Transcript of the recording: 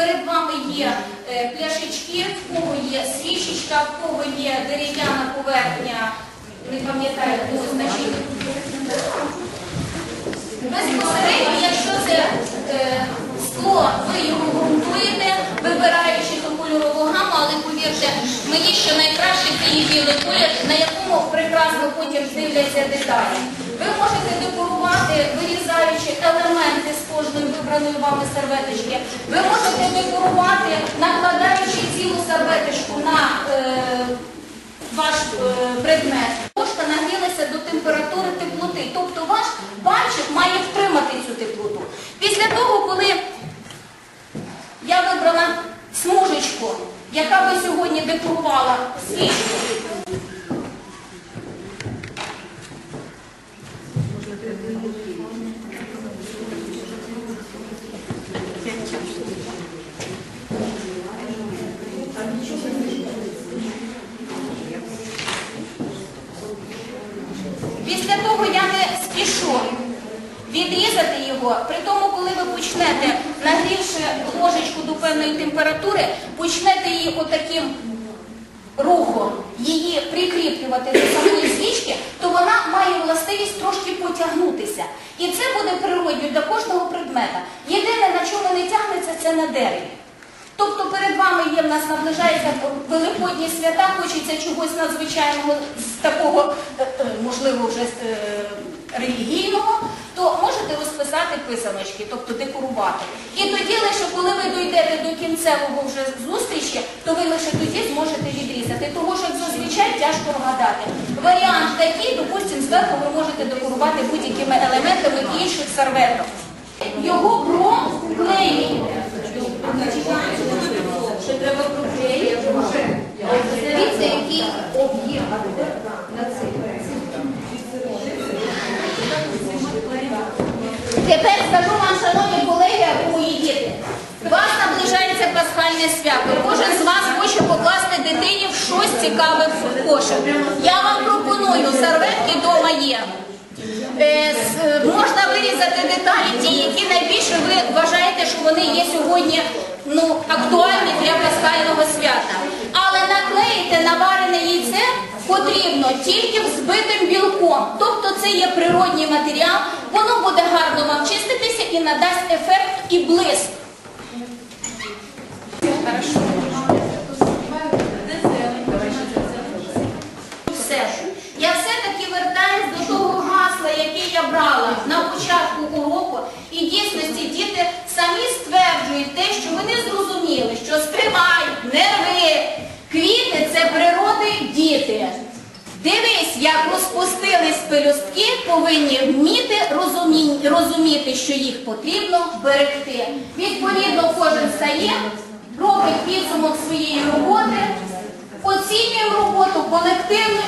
Перед вами є е, пляшечки, в кого є свічечка, в кого є дерев'яна поверхня, не пам'ятаю, значить. Безпосередньо, якщо це е, скло, ви його ґрунтуєте, вибираючи ту кольорову гаму, але повірте, мені що найкраще це білий колір, на якому прекрасно потім дивляться деталі. Ви можете декорувати, вибраної вами серветочки. Ви можете декорувати, накладаючи цілу серветочку на е, ваш е, предмет. Ложка нагрілася до температури теплоти. Тобто ваш пальчик має втримати цю теплоту. Після того, коли я вибрала смужечку, яка би сьогодні декорувала свічку, Після того я не спішу відрізати його. При тому, коли ви почнете, нагрівши ложечку до певної температури, почнете її отаким рухом її прикріплювати до самої свічки, то вона має властивість трошки потягнутися. І це буде природньо для кожного предмета. Єдине, на чому не тягнеться, це на дереві. Тобто перед вами є в нас наближається великодні свята, хочеться чогось надзвичайного з такого, е, е, можливо, вже е, релігійного, то можете розписати писаночки, тобто декорувати. І тоді лише коли ви дійдете до кінцевого вже зустрічі, то ви лише тоді зможете відрізати. Тому що зазвичай тяжко вгадати. Варіант такий, допустимо, зверху ви можете декорувати будь-якими елементами інших серветок. Його Тепер скажу вам, шановні колеги, мої діти. Вас наближається пасхальне свято. Кожен з вас хоче покласти дитині в щось цікаве в кошик. Я вам пропоную, серветки вдома є. Е, е, можна вирізати деталі, ті, які найбільше ви вважаєте, що вони є сьогодні ну, актуальні для пасхального свята. Але наклеїти наварене яйце потрібно тільки взбитим білком. Тобто це є природній матеріал, воно буде гарно вам надасть ефект і блиск. Все. Я все-таки вертаюсь до того гасла, яке я брала на початку уроку. І дійсності діти самі стверджують те, що вони зрозуміли, що стривай, не рви, квіти це природи діти. Дивись, як розпустились пелюстки, повинні вміти розумі- розуміти, що їх потрібно берегти. Відповідно, кожен стає, робить підсумок своєї роботи. Оцінюємо роботу колективно,